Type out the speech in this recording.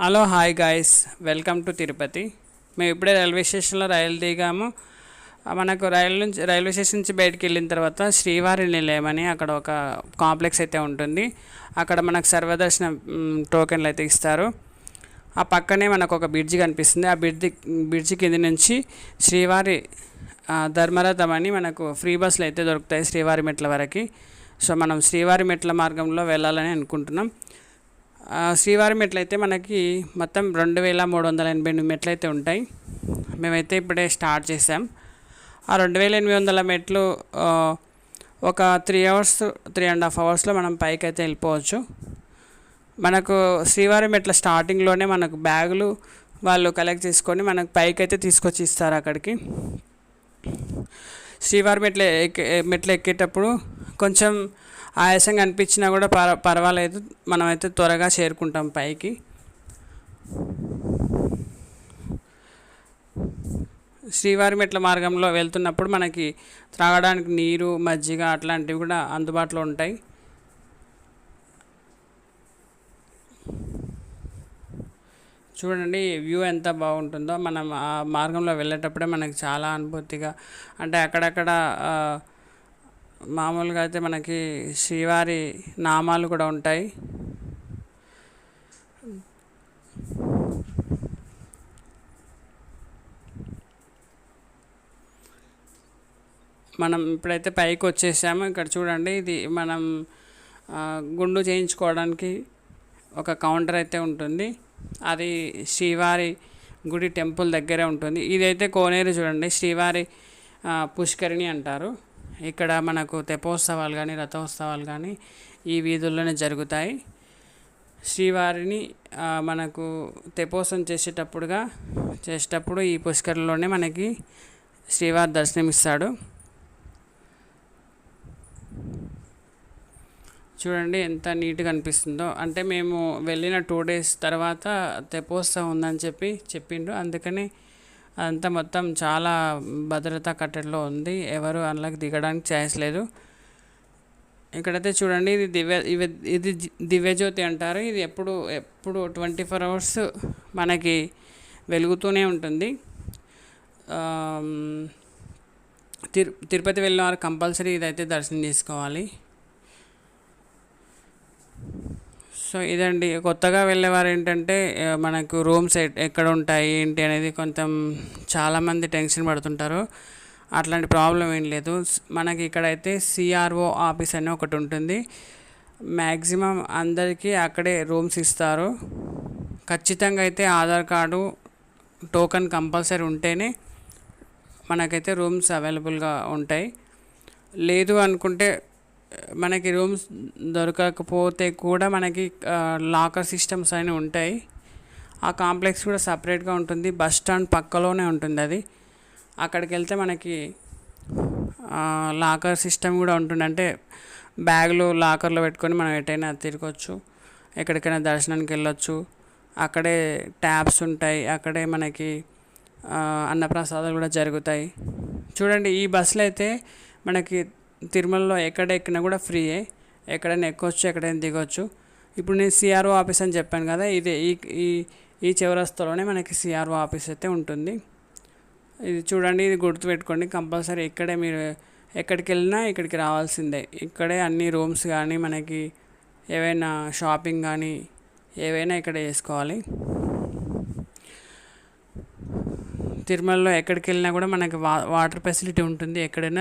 Hello hi guys welcome to Tirupati. మేము ఇప్పుడే railway స్టేషన్లో రైలు దిగాము. మనకు రైలు నుంచి రైల్వే స్టేషన్ నుంచి బయటికి వెళ్ళిన తర్వాత శ్రీవారి నిలయం అని అక్కడ ఒక కాంప్లెక్స్ అయితే ఉంటుంది. అక్కడ మనకు సర్వదర్శనం టోకెన్లు అయితే ఇస్తారు. ఆ పక్కనే మనకు ఒక బ్రిడ్జి కనిపిస్తుంది. ఆ బ్రిడ్జి బ్రిడ్జి కింద నుంచి శ్రీవారి ధర్మరథమని ధర్మరథం అని మనకు ఫ్రీ బస్సులు అయితే దొరుకుతాయి శ్రీవారి మెట్ల వరకు. సో మనం శ్రీవారి మెట్ల మార్గంలో వెళ్ళాలని అనుకుంటున్నాం. శ్రీవారి మెట్లయితే మనకి మొత్తం రెండు వేల మూడు వందల ఎనభై ఎనిమిది మెట్లు అయితే ఉంటాయి. మేమైతే ఇప్పుడే స్టార్ట్ చేసాం ఆ రెండు వేల ఎనిమిది వందల మెట్లు ఒక three hours three and half అవర్స్లో మనం పైకి అయితే వెళ్ళిపోవచ్చు. మనకు శ్రీవారి మెట్ల స్టార్టింగ్లోనే మనకు బ్యాగులు వాళ్ళు కలెక్ట్ చేసుకొని మనకు పైకి అయితే తీసుకొచ్చి ఇస్తారు అక్కడికి. శ్రీవారి మెట్లు ఎక్కే మెట్లు ఎక్కేటప్పుడు కొంచెం ఆయాసంగా అనిపించినా కూడా పర పర్వాలేదు. మనమైతే త్వరగా చేరుకుంటాం పైకి. శ్రీవారి మెట్ల మార్గంలో వెళ్తున్నప్పుడు మనకి త్రాగడానికి నీరు మజ్జిగ అట్లాంటివి కూడా అందుబాటులో ఉంటాయి. చూడండి వ్యూ ఎంత బాగుంటుందో. మనం ఆ మార్గంలో వెళ్ళేటప్పుడే మనకి చాలా అనుభూతిగా అంటే అక్కడక్కడ మామూలుగా అయితే మనకి శ్రీవారి నామాలు కూడా ఉంటాయి. మనం ఇప్పుడైతే పైకి వచ్చేసాము. ఇక్కడ చూడండి ఇది మనం గుండు చేయించుకోవడానికి ఒక కౌంటర్ అయితే ఉంటుంది. అది శ్రీవారి గుడి టెంపుల్ దగ్గరే ఉంటుంది. ఇదైతే కోనేరు చూడండి. శ్రీవారి పుష్కరిణి అంటారు. ఇక్కడ మనకు తెపోత్సవాలు కానీ రథోత్సవాలు కానీ ఈ వీధుల్లోనే జరుగుతాయి. శ్రీవారిని మనకు తెపోసం చేసేటప్పుడుగా చేసేటప్పుడు ఈ పుష్కరిలోనే మనకి శ్రీవారి దర్శనమిస్తాడు. చూడండి ఎంత నీట్గా అనిపిస్తుందో. అంటే మేము వెళ్ళిన టూ డేస్ తర్వాత తెపోత్సవం ఉందని చెప్పి చెప్పిండ్రు. అందుకని అదంతా మొత్తం చాలా భద్రతా కట్టడిలో ఉంది. ఎవరు అందులోకి దిగడానికి ఛాన్స్ లేదు. ఇక్కడైతే చూడండి ఇది దివ్య ఇది దివ్యజ్యోతి అంటారు. ఇది ఎప్పుడు ఎప్పుడు ట్వంటీ ఫోర్ అవర్స్ మనకి వెలుగుతూనే ఉంటుంది. తిరు తిరుపతి వెళ్ళిన వారు కంపల్సరీ ఇదైతే దర్శనం చేసుకోవాలి. సో ఇదండి. కొత్తగా వెళ్ళేవారు ఏంటంటే మనకు రూమ్స్ ఎక్కడ ఉంటాయి ఏంటి అనేది కొంచెం చాలామంది టెన్షన్ పడుతుంటారు. అట్లాంటి ప్రాబ్లం ఏం లేదు. మనకి ఇక్కడైతే సిఆర్ఓ ఆఫీస్ అని ఒకటి ఉంటుంది. మ్యాక్సిమం అందరికీ అక్కడే రూమ్స్ ఇస్తారు. ఖచ్చితంగా అయితే ఆధార్ కార్డు టోకెన్ కంపల్సరీ ఉంటేనే మనకైతే రూమ్స్ అవైలబుల్గా ఉంటాయి. లేదు అనుకుంటే మనకి రూమ్స్ దొరకకపోతే కూడా మనకి లాకర్ సిస్టమ్స్ అని ఉంటాయి. ఆ కాంప్లెక్స్ కూడా సపరేట్గా ఉంటుంది. బస్ స్టాండ్ పక్కలోనే ఉంటుంది అది. అక్కడికి వెళ్తే మనకి లాకర్ సిస్టమ్ కూడా ఉంటుంది. అంటే బ్యాగులు లాకర్లో పెట్టుకొని మనం ఎటైనా తిరగచ్చు. ఎక్కడికైనా దర్శనానికి వెళ్ళొచ్చు. అక్కడే ట్యాబ్స్ ఉంటాయి. అక్కడే మనకి అన్నప్రసాదాలు కూడా జరుగుతాయి. చూడండి ఈ బస్సులో అయితే మనకి తిరుమలలో ఎక్కడ ఎక్కినా కూడా ఫ్రీయే. ఎక్కడైనా ఎక్కొచ్చు ఎక్కడైనా దిగొచ్చు. ఇప్పుడు నేను సిఆర్ఓ ఆఫీస్ అని చెప్పాను కదా ఇదే ఈ ఈ ఈ చివరస్తలోనే మనకి సిఆర్ఓ ఆఫీస్ అయితే ఉంటుంది. ఇది చూడండి ఇది గుర్తుపెట్టుకోండి కంపల్సరీ ఇక్కడే మీరు ఎక్కడికి వెళ్ళినా ఇక్కడికి రావాల్సిందే. ఇక్కడే అన్ని రూమ్స్ కానీ మనకి ఏవైనా షాపింగ్ కానీ ఏవైనా ఇక్కడ చేసుకోవాలి తిరుమలలో ఎక్కడికి వెళ్ళినా కూడా మనకి వా వాటర్ ఫెసిలిటీ ఉంటుంది ఎక్కడైనా.